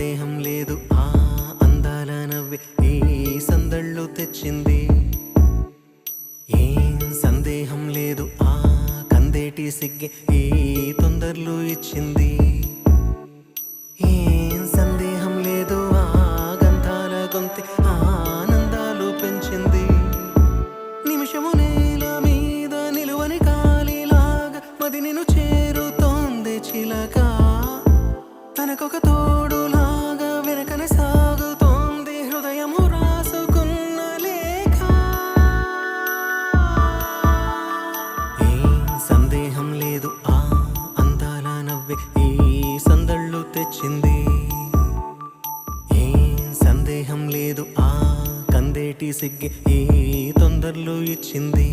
సందేహం లేదు. ఆ అందాల నవ్వి ఈ సందళ్ళు తెచ్చింది. ఏం సందేహం లేదు. ఆ కందేటి సిగ్గే ఈ తొందరలు ఇచ్చింది. ఏం సందేహం లేదు. ఆ గంధాల గొంతి ఆనందాలు పెంచింది. నిమిషము నేల మీద నిలువని కాలిలాగా మది నిన్ను చేరుతోంది చిలక. తనకొక తోడులా సందేహం లేదు ఆ అందాల నవ్వే ఈ సందళ్ళు తెచ్చింది. ఏ సందేహం లేదు ఆ కందేటి సిగ్గి ఈ తొందరలు ఇచ్చింది.